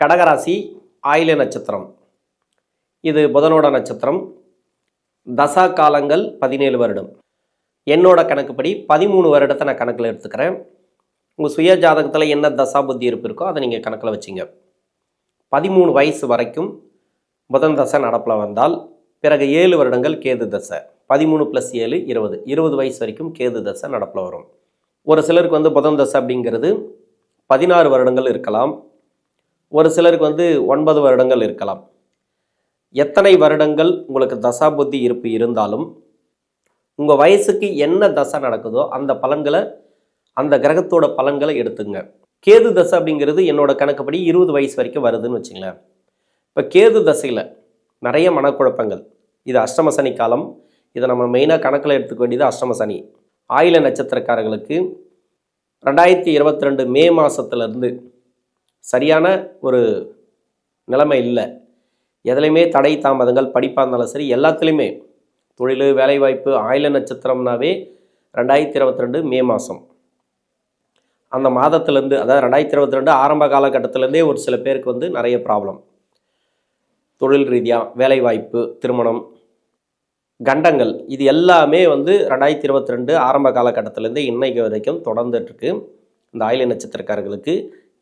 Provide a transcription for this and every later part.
கடகராசி ஆயில நட்சத்திரம். இது புதனோட நட்சத்திரம். தசா காலங்கள் பதினேழு வருடம். என்னோட கணக்குப்படி பதிமூணு வருடத்தை நான் கணக்கில் எடுத்துக்கிறேன். உங்கள் சுய ஜாதகத்தில் என்ன தசா புத்தி இருப்பு இருக்கோ அதை நீங்கள் கணக்கில் வச்சிங்க. பதிமூணு வயசு வரைக்கும் புதன் தசை நடப்பில் வந்தால் பிறகு ஏழு வருடங்கள் கேது தசை. பதிமூணு ப்ளஸ் ஏழு இருபது. இருபது வயசு வரைக்கும் கேது தசை நடப்பில் வரும். ஒரு சிலருக்கு வந்து புதன் தசை அப்படிங்கிறது பதினாறு வருடங்கள் இருக்கலாம். ஒரு சிலருக்கு வந்து ஒன்பது வருடங்கள் இருக்கலாம். எத்தனை வருடங்கள் உங்களுக்கு தசா புத்தி இருப்பு இருந்தாலும் உங்கள் வயசுக்கு என்ன தசை நடக்குதோ அந்த பலன்களை அந்த கிரகத்தோட பலன்களை எடுத்துங்க. கேது தசை அப்படிங்கிறது என்னோட கணக்குப்படி இருபது வயசு வரைக்கும் வருதுன்னு வச்சுங்களேன். இப்போ கேது தசையில் நிறைய மனக்குழப்பங்கள். இது அஷ்டம சனி காலம். இதை நம்ம மெயினாக கணக்கில் எடுத்துக்க வேண்டியது அஷ்டம சனி. ஆயில நட்சத்திரக்காரர்களுக்கு ரெண்டாயிரத்தி இருபத்தி ரெண்டு மே மாதத்துலேருந்து சரியான ஒரு நிலைமை இல்லை. எதுலையுமே தடை தாமதங்கள் படிப்பாக இருந்தாலும் சரி எல்லாத்துலேயுமே தொழில் வேலைவாய்ப்பு ஆயில நட்சத்திரம்னாவே ரெண்டாயிரத்தி இருபத்தி ரெண்டு மே மாதம் அந்த மாதத்துலேருந்து அதாவது ரெண்டாயிரத்தி இருபத்தி ரெண்டு ஆரம்ப காலகட்டத்திலேருந்தே ஒரு சில பேருக்கு வந்து நிறைய ப்ராப்ளம் தொழில் ரீதியாக வேலைவாய்ப்பு திருமணம் கண்டங்கள் இது எல்லாமே வந்து ரெண்டாயிரத்தி இருபத்தி ரெண்டு ஆரம்ப காலகட்டத்திலேருந்து இன்றைக்கு வரைக்கும் தொடர்ந்துட்டுருக்கு இந்த ஆயில நட்சத்திரக்காரர்களுக்கு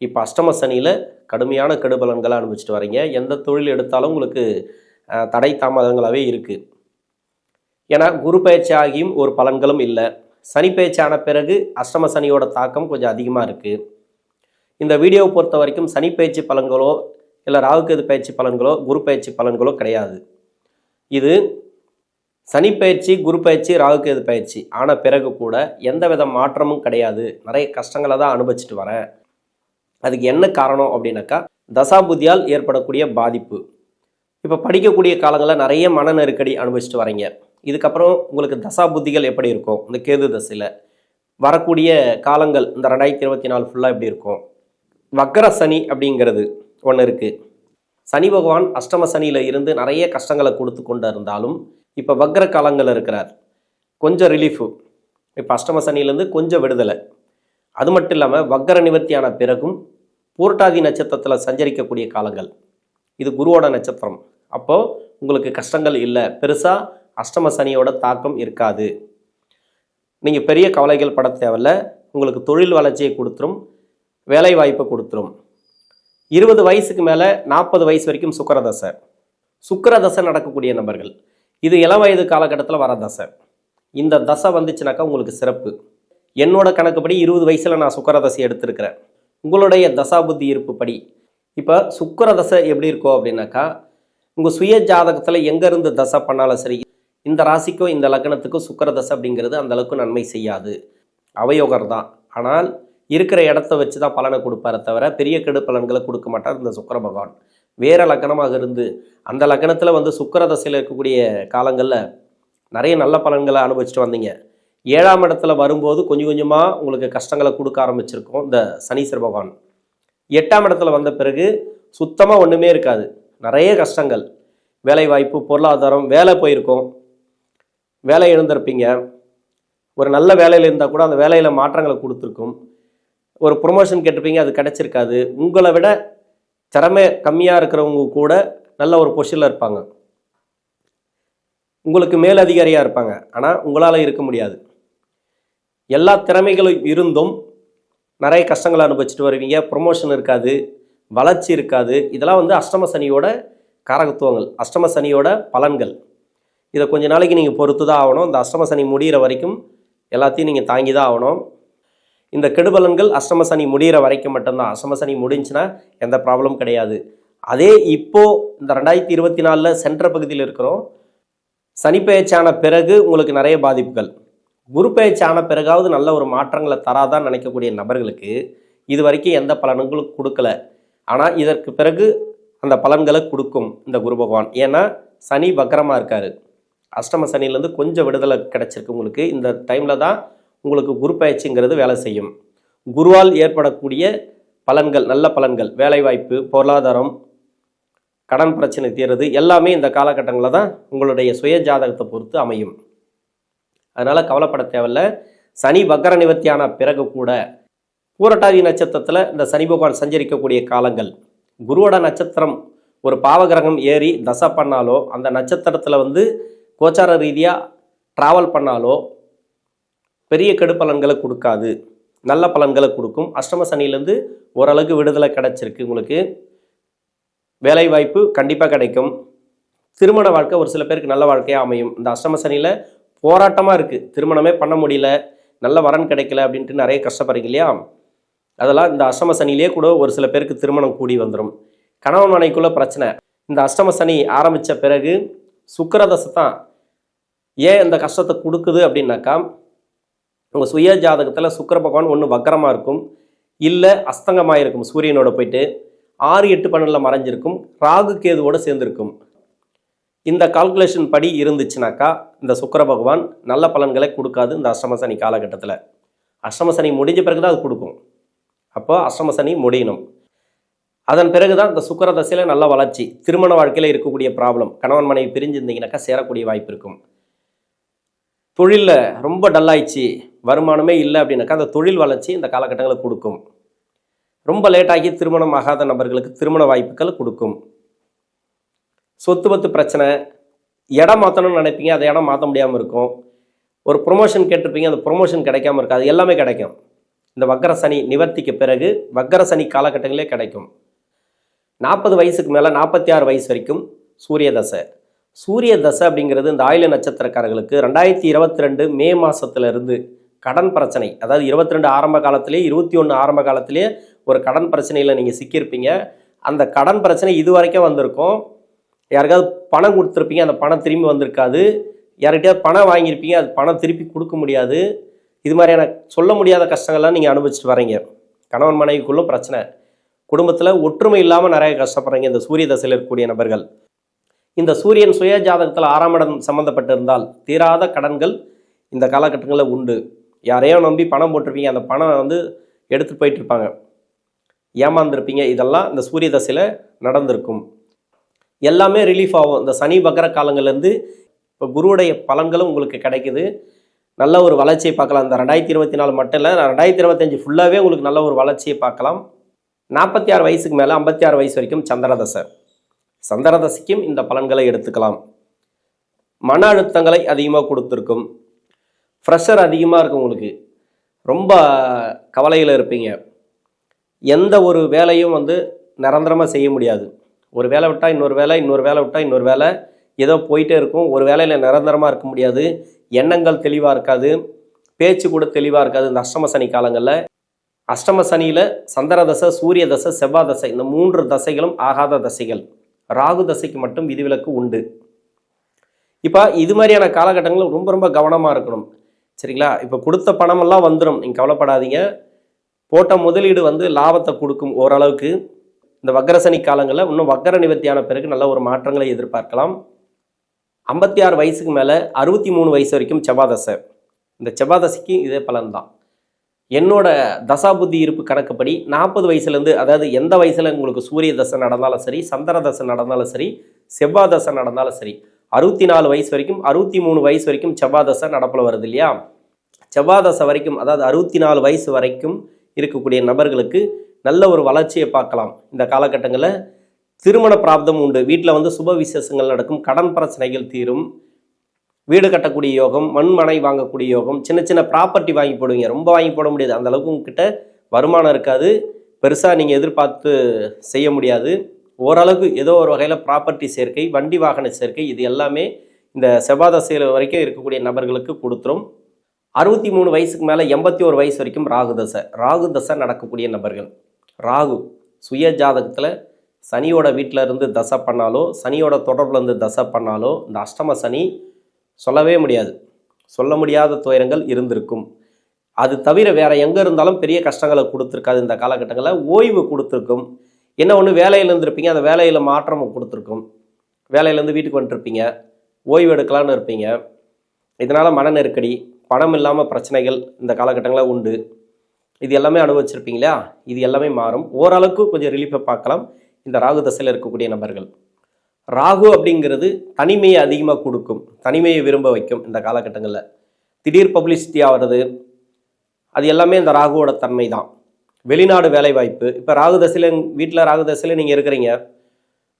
இப்போ அஷ்டம சனியில் கடுமையான கெடுபலன்களை அனுபவிச்சுட்டு வரீங்க. எந்த தொழில் எடுத்தாலும் உங்களுக்கு தடை தாமதங்களாகவே இருக்குது ஏன்னா குரு பயிற்சி ஆகியும் ஒரு பலன்களும் இல்லை. சனி பயிற்சி ஆன பிறகு அஷ்டம சனியோட தாக்கம் கொஞ்சம் அதிகமாக இருக்குது இந்த வீடியோவை பொறுத்த வரைக்கும் சனி பயிற்சி பலன்களோ இல்லை ராகுகேது பயிற்சி பலன்களோ குரு பயிற்சி பலன்களோ கிடையாது. இது சனி பயிற்சி குரு பயிற்சி ராகுகேது பயிற்சி ஆன பிறகு கூட எந்த வித மாற்றமும் கிடையாது. நிறைய கஷ்டங்களை தான் அனுபவிச்சுட்டு வரேன். அதுக்கு என்ன காரணம் அப்படின்னாக்கா தசாபுத்தியால் ஏற்படக்கூடிய பாதிப்பு. இப்போ படிக்கக்கூடிய காலங்களில் நிறைய மன நெருக்கடி அனுபவிச்சுட்டு வரீங்க. இதுக்கப்புறம் உங்களுக்கு தசா புத்திகள் எப்படி இருக்கும்? இந்த கேது தசையில் வரக்கூடிய காலங்கள் இந்த ரெண்டாயிரத்தி இருபத்தி நாலு ஃபுல்லாக எப்படி இருக்கும்? வக்கர சனி அப்படிங்கிறது ஒன்று இருக்குது சனி பகவான் அஷ்டம சனியில் இருந்து நிறைய கஷ்டங்களை கொடுத்து கொண்டு இருந்தாலும் இப்போ வக்ர காலங்கள் இருக்கிறார். கொஞ்சம் ரிலீஃபு இப்போ அஷ்டம சனியிலேருந்து கொஞ்சம் விடுதலை. அது மட்டும் இல்லாமல் வக்கர நிவர்த்தியான பிறகும் பூரட்டாதி நட்சத்திரத்தில் சஞ்சரிக்கக்கூடிய காலங்கள். இது குருவோட நட்சத்திரம். அப்போது உங்களுக்கு கஷ்டங்கள் இல்லை. பெருசாக அஷ்டம சனியோட தாக்கம் இருக்காது. நீங்கள் பெரிய கவலைகள் பட தேவையில்ல. உங்களுக்கு தொழில் வளர்ச்சியை கொடுத்துரும். வேலை வாய்ப்பை கொடுத்துரும். இருபது வயசுக்கு மேலே நாற்பது வயசு வரைக்கும் சுக்கரதசை. சுக்கரதசை நடக்கக்கூடிய நபர்கள். இது இளம் வயது காலகட்டத்தில் வர தசை. இந்த தசை வந்துச்சுனாக்கா உங்களுக்கு சிறப்பு. என்னோட கணக்குப்படி இருபது வயசில் நான் சுக்கரதசை எடுத்திருக்கிறேன். உங்களுடைய தசாபுத்தி இருப்பு படி. இப்போ சுக்கரதசை எப்படி இருக்கும் அப்படின்னாக்கா உங்கள் சுய ஜாதகத்தில் எங்கேருந்து தசை பண்ணாலும் சரி இந்த ராசிக்கும் இந்த லக்னத்துக்கும் சுக்கரதசை அப்படிங்கிறது அந்த அளவுக்கு நன்மை செய்யாது. அவயோகர் தான். ஆனால் இருக்கிற இடத்த வச்சு தான் பலனை கொடுப்பாரே தவிர பெரிய கெடு பலன்களை கொடுக்க மாட்டார் இந்த சுக்கிர பகவான். வேற லக்கணமாக இருந்து அந்த லக்கணத்தில் வந்து சுக்கர தசையில் இருக்கக்கூடிய காலங்களில் நிறைய நல்ல பலன்களை அனுபவிச்சுட்டு வந்தீங்க. ஏழாம் இடத்துல வரும்போது கொஞ்சம் கொஞ்சமாக உங்களுக்கு கஷ்டங்களை கொடுக்க ஆரம்பிச்சிருக்கோம். இந்த சனீஸ்வர பகவான். எட்டாம் இடத்துல வந்த பிறகு சுத்தமாக ஒன்றுமே இருக்காது. நிறைய கஷ்டங்கள். வேலை வாய்ப்பு பொருளாதாரம் வேலை போயிருக்கும். வேலை எழுந்திருப்பீங்க. ஒரு நல்ல வேலையில் இருந்தால் கூட அந்த வேலையில் மாற்றங்களை கொடுத்துருக்கும். ஒரு ப்ரொமோஷன் கேட்டிருப்பீங்க அது கிடச்சிருக்காது. உங்களை விட திறமை கம்மியாக இருக்கிறவங்க கூட நல்ல ஒரு பொஷனில் இருப்பாங்க. உங்களுக்கு மேலதிகாரியாக இருப்பாங்க. ஆனால் உங்களால் இருக்க முடியாது. எல்லா திறமைகளும் இருந்தும் நிறைய கஷ்டங்களை அனுபவிச்சுட்டு வருவீங்க. ப்ரொமோஷன் இருக்காது வளர்ச்சி இருக்காது. இதெல்லாம் வந்து அஷ்டம சனியோட காரகத்துவங்கள் அஷ்டம சனியோட பலன்கள். இதை கொஞ்ச நாளைக்கு நீங்கள் பொறுத்து தான் ஆகணும். இந்த அஷ்டம சனி முடிகிற வரைக்கும் எல்லாத்தையும் நீங்கள் தாங்கி தான் ஆகணும். இந்த கெடுபலன்கள் அஷ்டம சனி முடிகிற வரைக்கும் மட்டும்தான். அஷ்டம சனி முடிஞ்சுன்னா எந்த ப்ராப்ளமும் கிடையாது. அதே இப்போது இந்த ரெண்டாயிரத்தி இருபத்தி நாலில் சென்ற பகுதியில் இருக்கிறோம். சனிப்பெயர்ச்சியான பிறகு உங்களுக்கு நிறைய பாதிப்புகள். குரு பெயர்ச்சியான பிறகாவது நல்ல ஒரு மாற்றங்களை தராதான் நினைக்கக்கூடிய நபர்களுக்கு இது வரைக்கும் எந்த பலன்களும் கொடுக்கல. ஆனால் இதற்கு பிறகு அந்த பலன்களை கொடுக்கும் இந்த குரு பகவான். ஏன்னா சனி வக்கரமாக இருக்காரு. அஷ்டம சனிலேருந்து கொஞ்சம் விடுதலை கிடச்சிருக்கு உங்களுக்கு. இந்த டைமில் தான் உங்களுக்கு குரு பயிற்சிங்கிறது வேலை செய்யும். குருவால் ஏற்படக்கூடிய பலன்கள் நல்ல பலன்கள் வேலைவாய்ப்பு பொருளாதாரம் கடன் பிரச்சனை தீர்றது எல்லாமே இந்த காலகட்டங்களில் தான் உங்களுடைய சுய ஜாதகத்தை பொறுத்து அமையும். அதனால் கவலைப்பட தேவையில்ல. சனி வக்கர நிவர்த்தியான பிறகு கூட பூரட்டாதி நட்சத்திரத்தில் இந்த சனி பகவான் சஞ்சரிக்கக்கூடிய காலங்கள். குருவோட நட்சத்திரம் ஒரு பாவகிரகம் ஏறி தசை பண்ணாலோ அந்த நட்சத்திரத்தில் வந்து கோச்சார ரீதியாக ட்ராவல் பண்ணாலோ பெரிய கெடுபலன்களை கொடுக்காது. நல்ல பலன்களை கொடுக்கும். அஷ்டம சனியிலேருந்து ஓரளவுக்கு விடுதலை கிடச்சிருக்கு உங்களுக்கு. வேலை வாய்ப்பு கண்டிப்பாக கிடைக்கும். திருமண வாழ்க்கை ஒரு சில பேருக்கு நல்ல வாழ்க்கையாக அமையும். இந்த அஷ்டம சனியில் போராட்டமாக இருக்குது திருமணமே பண்ண முடியல. நல்ல வரன் கிடைக்கல அப்படின்ட்டு நிறைய கஷ்டப்படுறீங்க இல்லையா? அதெல்லாம் இந்த அஷ்டம சனிலேயே கூட ஒரு சில பேருக்கு திருமணம் கூடி வந்துடும் கணவன் மனைக்குள்ளே பிரச்சனை. இந்த அஷ்டம சனி ஆரம்பித்த பிறகு சுக்கரதசை தான் ஏன் இந்த கஷ்டத்தை கொடுக்குது அப்படின்னாக்கா உங்கள் சுய ஜாதகத்தில் சுக்கிர பகவான் ஒன்று வக்கரமாக இருக்கும். இல்லை அஸ்தங்கமாக இருக்கும் சூரியனோட போயிட்டு. ஆறு எட்டு பன்னெண்டில் மறைஞ்சிருக்கும். ராகு கேதுவோடு சேர்ந்துருக்கும். இந்த கால்குலேஷன் படி இருந்துச்சுனாக்கா இந்த சுக்கிர பகவான் நல்ல பலன்களை கொடுக்காது இந்த அஷ்டம சனி காலகட்டத்தில். அஷ்டம சனி முடிஞ்ச பிறகு தான் அது கொடுக்கும். அப்போ அஷ்டம சனி முடியணும். அதன் பிறகு தான் இந்த சுக்கிர தசையில் நல்ல வளர்ச்சி திருமண வாழ்க்கையில் இருக்கக்கூடிய ப்ராப்ளம் கணவன் மனைவி பிரிஞ்சிருந்தீங்கனாக்கா சேரக்கூடிய வாய்ப்பு இருக்கும். தொழிலில் ரொம்ப டல்லாயிடுச்சு வருமானமே இல்லை அப்படின்னாக்கா அந்த தொழில் வளர்ச்சி இந்த காலகட்டங்களை கொடுக்கும். ரொம்ப லேட்டாகி திருமணம் ஆகாத நபர்களுக்கு திருமண வாய்ப்புகள் கொடுக்கும். சொத்து பத்து பிரச்சனை இடம் மாற்றணும்னு நினைப்பீங்க அந்த இடம் மாற்ற முடியாமல் இருக்கும். ஒரு ப்ரொமோஷன் கேட்டிருப்பீங்க அந்த ப்ரொமோஷன் கிடைக்காம இருக்காது எல்லாமே கிடைக்கும். இந்த வக்கர சனி நிவர்த்திக்கு பிறகு வக்கர சனி காலகட்டங்களே கிடைக்கும். நாற்பது வயசுக்கு மேலே நாற்பத்தி ஆறு வயசு வரைக்கும் சூரிய தசை. சூரிய தசை அப்படிங்கிறது இந்த ஆயில நட்சத்திரக்காரர்களுக்கு ரெண்டாயிரத்தி இருபத்தி ரெண்டு மே மாதத்துலேருந்து கடன் பிரச்சனை. அதாவது இருபத்தி ரெண்டு ஆரம்ப காலத்திலே இருபத்தி ஒன்று ஆரம்ப காலத்திலே ஒரு கடன் பிரச்சனையில் நீங்கள் சிக்கியிருப்பீங்க. அந்த கடன் பிரச்சனை இது வரைக்கும் வந்திருக்கும். யாருக்காவது பணம் கொடுத்துருப்பீங்க அந்த பணம் திரும்பி வந்திருக்காது. யார்கிட்டயாவது பணம் வாங்கியிருப்பீங்க அது பணம் திருப்பி கொடுக்க முடியாது. இது மாதிரியான சொல்ல முடியாத கஷ்டங்கள்லாம் நீங்கள் அனுபவிச்சுட்டு வரீங்க கணவன் மனைவிக்குள்ளும் பிரச்சனை. குடும்பத்தில் ஒற்றுமை இல்லாமல் நிறைய கஷ்டப்படுறீங்க இந்த சூரிய தசையில் இருக்கக்கூடிய நபர்கள். இந்த சூரியன் சுய ஜாதகத்தில் ஆறாம் இடம் சம்மந்தப்பட்டிருந்தால் தீராத கடன்கள் இந்த காலகட்டங்களில் உண்டு. யாரையோ நம்பி பணம் போட்டிருப்பீங்க அந்த பணம் வந்து எடுத்துகிட்டு போயிட்டு இருப்பாங்க. ஏமாந்துருப்பீங்க இதெல்லாம் இந்த சூரிய தசையில் நடந்திருக்கும். எல்லாமே ரிலீஃப் ஆகும். இந்த சனி வக்கர காலங்கள்லேருந்து இப்போ குருவுடைய பலன்களும் உங்களுக்கு கிடைக்குது. நல்ல ஒரு வளர்ச்சியை பார்க்கலாம். இந்த ரெண்டாயிரத்தி இருபத்தி நாலு மட்டும் இல்லை ரெண்டாயிரத்தி இருபத்தஞ்சு ஃபுல்லாகவே உங்களுக்கு நல்ல ஒரு வளர்ச்சியை பார்க்கலாம். நாற்பத்தி ஆறு வயசுக்கு மேலே ஐம்பத்தி ஆறு வயசு வரைக்கும் சந்திரதசை. சந்திரதசைக்கும் இந்த பலன்களை எடுத்துக்கலாம். மன அழுத்தங்களை அதிகமாக கொடுத்துருக்கும். ப்ரெஷர் அதிகமாக இருக்கும் உங்களுக்கு. ரொம்ப கவலையில் இருப்பீங்க. எந்த ஒரு வேலையும் வந்து நிரந்தரமாக செய்ய முடியாது. ஒரு வேலை விட்டால் இன்னொரு வேலை இன்னொரு வேலை விட்டால் இன்னொரு வேலை. ஏதோ போயிட்டே இருக்கும். ஒரு வேலையில் நிரந்தரமாக இருக்க முடியாது. எண்ணங்கள் தெளிவாக இருக்காது. பேச்சு கூட தெளிவாக இருக்காது இந்த அஷ்டம சனி காலங்களில். அஷ்டம சனியில் சந்திர தசை சூரிய தசை செவ்வாய் தசை இந்த மூன்று தசைகளும் ஆகாத தசைகள். ராகு தசைக்கு மட்டும் விதிவிலக்கு உண்டு. இப்போ இது மாதிரியான காலகட்டங்களில் ரொம்ப ரொம்ப கவனமாக இருக்கணும். சரிங்களா? இப்போ கொடுத்த பணமெல்லாம் வந்துடும் நீங்கள் கவலைப்படாதீங்க. போட்ட முதலீடு வந்து லாபத்தை கொடுக்கும் ஓரளவுக்கு. இந்த வக்கரசனி காலங்களில் இன்னும் வக்கர நிவர்த்தியான பிறகு நல்ல ஒரு மாற்றங்களை எதிர்பார்க்கலாம். ஐம்பத்தி ஆறு வயசுக்கு மேலே அறுபத்தி மூணு வயசு வரைக்கும் செவ்வாதசை. இந்த செவ்வாதசைக்கு இதே பலன்தான். என்னோட தசாபுத்தி இருப்பு கணக்குப்படி நாற்பது வயசுலேருந்து அதாவது எந்த வயசில் உங்களுக்கு சூரிய தசை நடந்தாலும் சரி சந்திர தசை நடந்தாலும் சரி செவ்வாய் தசை நடந்தாலும் சரி அறுபத்தி நாலு வயசு வரைக்கும் அறுபத்தி மூணு வயசு வரைக்கும் செவ்வாய் தசை நடப்பில் வருது இல்லையா? செவ்வாய் தசை வரைக்கும் அதாவது அறுபத்தி நாலு வயசு வரைக்கும் இருக்கக்கூடிய நபர்களுக்கு நல்ல ஒரு வளர்ச்சியை பார்க்கலாம். இந்த காலகட்டங்களில் திருமண பிராப்தம் உண்டு. வீட்டில் வந்து சுப விசேஷங்கள் நடக்கும். கடன் பிரச்சனைகள் தீரும். வீடு கட்டக்கூடிய யோகம் மண்மனை வாங்கக்கூடிய யோகம் சின்ன சின்ன ப்ராப்பர்ட்டி வாங்கி போடுவீங்க. ரொம்ப வாங்கி போட முடியாது. அந்த அளவுக்கு உங்ககிட்ட வருமானம் இருக்காது. பெருசாக நீங்கள் எதிர்பார்த்து செய்ய முடியாது. ஓரளவுக்கு ஏதோ ஒரு வகையில் ப்ராப்பர்ட்டி சேர்க்கை வண்டி வாகன சேர்க்கை இது எல்லாமே இந்த செவ்வாதசையில் வரைக்கும் இருக்கக்கூடிய நபர்களுக்கு கொடுத்துரும். அறுபத்தி மூணு வயசுக்கு மேலே எண்பத்தி ஒரு வயசு வரைக்கும் ராகு தசை. ராகு தசை நடக்கக்கூடிய நபர்கள். ராகு சுய ஜாதகத்தில் சனியோட வீட்டில் இருந்து தசை பண்ணாலோ சனியோட தொடர்பில் இருந்து தசை பண்ணாலோ இந்த அஷ்டம சனி சொல்லவே முடியாது. சொல்ல முடியாத துயரங்கள் இருந்திருக்கும். அது தவிர வேற எங்கே இருந்தாலும் பெரிய கஷ்டங்களை கொடுத்துருக்காது இந்த காலகட்டங்களில். ஓய்வு கொடுத்துருக்கும். என்ன ஒன்று வேலையில் இருந்திருப்பீங்க அந்த வேலையில் மாற்றம் கொடுத்துருக்கும். வேலையிலேருந்து வீட்டுக்கு வந்துட்டுருப்பீங்க ஓய்வு எடுக்கலான்னு இருப்பீங்க. இதனால் மன நெருக்கடி பணம் இல்லாமல் பிரச்சனைகள் இந்த காலகட்டங்களில் உண்டு. இது எல்லாமே அனுபவிச்சிருப்பீங்க இல்லையா இது எல்லாமே மாறும். ஓரளவுக்கு கொஞ்சம் ரிலீஃபை பார்க்கலாம். இந்த ராகு தசையில் இருக்கக்கூடிய நபர்கள். ராகு அப்படிங்கிறது தனிமையை அதிகமாக கொடுக்கும். தனிமையை விரும்ப வைக்கும் இந்த காலகட்டங்களில். திடீர் பப்ளிசிட்டி ஆகிறது அது எல்லாமே இந்த ராகுவோட தன்மை தான் வெளிநாடு வேலைவாய்ப்பு. இப்போ ராகு தசையில் வீட்டில் ராகு தசையில் நீங்கள் இருக்கிறீங்க.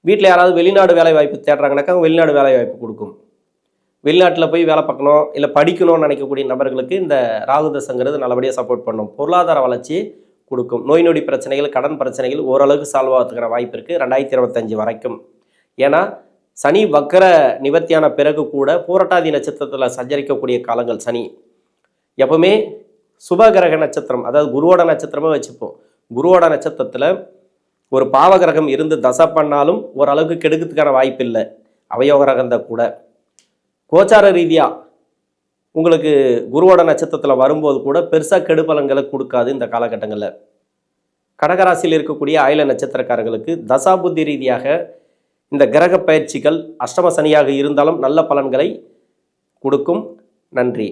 வீட்டில் யாராவது வெளிநாடு வேலைவாய்ப்பு தேடுறாங்கனாக்கா வெளிநாடு வேலைவாய்ப்பு கொடுக்கும். வெளிநாட்டில் போய் வேலை பார்க்கணும் இல்லை படிக்கணும்னு நினைக்கக்கூடிய நபர்களுக்கு இந்த ராகுதசங்கிறது நல்லபடியாக சப்போர்ட் பண்ணும். பொருளாதார வளர்ச்சி கொடுக்கும். நோய் நொடி பிரச்சனைகள் கடன் பிரச்சனைகள் ஓரளவுக்கு சால்வ் ஆகிறதுக்கான வாய்ப்பு இருக்குது ரெண்டாயிரத்தி இருபத்தஞ்சு வரைக்கும். ஏன்னா சனி வக்கர நிவர்த்தியான பிறகு கூட பூரட்டாதி நட்சத்திரத்தில் சஞ்சரிக்கக்கூடிய காலங்கள் சனி. எப்பவுமே சுபகிரக நட்சத்திரம் அதாவது குருவோட நட்சத்திரமே வச்சுப்போம். குருவோட நட்சத்திரத்தில் ஒரு பாவகிரகம் இருந்து தசை பண்ணாலும் ஓரளவுக்கு கெடுக்கிறதுக்கான வாய்ப்பு இல்லை. அவயோகிரகம் தான் கூட. கோச்சார ரீதியாக உங்களுக்கு குருவோட நட்சத்திரத்தில் வரும்போது கூட பெருசாக கெடுபலன்களை கொடுக்காது இந்த காலகட்டங்களில். கடகராசியில் இருக்கக்கூடிய ஆயில நட்சத்திரக்காரர்களுக்கு தசாபுத்தி ரீதியாக இந்த கிரக பயிற்சிகள் அஷ்டம சனியாக இருந்தாலும் நல்ல பலன்களை கொடுக்கும். நன்றி.